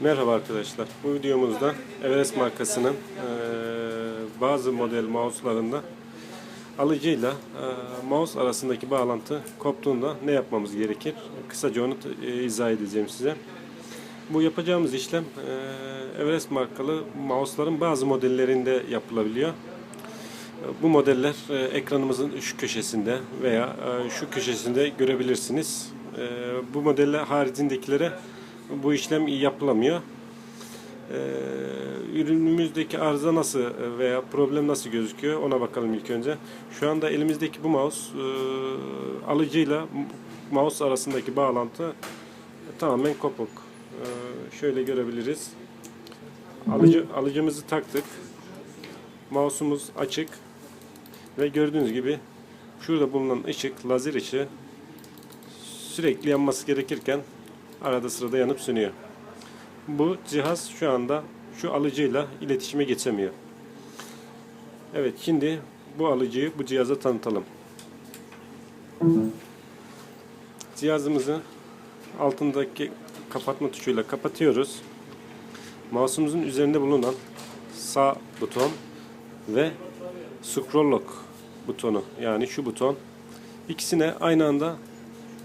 Merhaba arkadaşlar. Bu videomuzda Everest markasının eee, bazı model mouse'larında alıcıyla eee, mouse arasındaki bağlantı koptuğunda ne yapmamız gerekir? Kısaca onu eee, izah edeceğim size. Bu yapacağımız işlem eee, Everest markalı mouse'ların bazı modellerinde yapılabiliyor. Bu modeller e, ekranımızın şu köşesinde veya e, şu köşesinde görebilirsiniz. E, Bu modeller haricindekilere bu işlem yapılamıyor. E, Ürünümüzdeki arıza nasıl veya problem nasıl gözüküyor ona bakalım ilk önce. Şu anda elimizdeki bu mouse e, alıcıyla mouse arasındaki bağlantı tamamen kopuk. E, Şöyle görebiliriz. Alıcı, alıcımızı taktık. Mouse'umuz açık. Ve gördüğünüz gibi şurada bulunan ışık, lazer ışığı sürekli yanması gerekirken arada sırada yanıp sönüyor. Bu cihaz şu anda şu alıcıyla iletişime geçemiyor. Evet şimdi bu alıcıyı bu cihaza tanıtalım. Cihazımızı altındaki kapatma tuşuyla kapatıyoruz. Mouse'umuzun üzerinde bulunan sağ buton ve scroll lock butonu yani şu buton ikisine aynı anda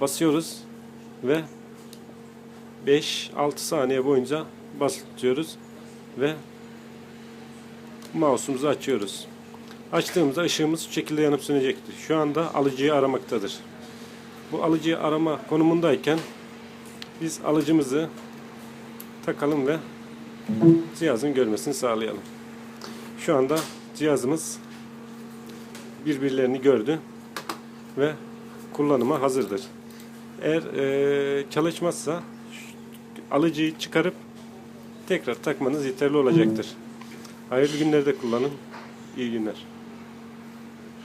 basıyoruz ve 5-6 saniye boyunca basılı tutuyoruz ve mouse'umuzu açıyoruz. Açtığımızda ışığımız şu şekilde yanıp sönecektir. Şu anda alıcıyı aramaktadır. Bu alıcıyı arama konumundayken biz alıcımızı takalım ve cihazın görmesini sağlayalım. Şu anda cihazımız birbirlerini gördü ve kullanıma hazırdır. Eğer e, çalışmazsa alıcıyı çıkarıp tekrar takmanız yeterli olacaktır. Hayırlı günlerde kullanın. İyi günler.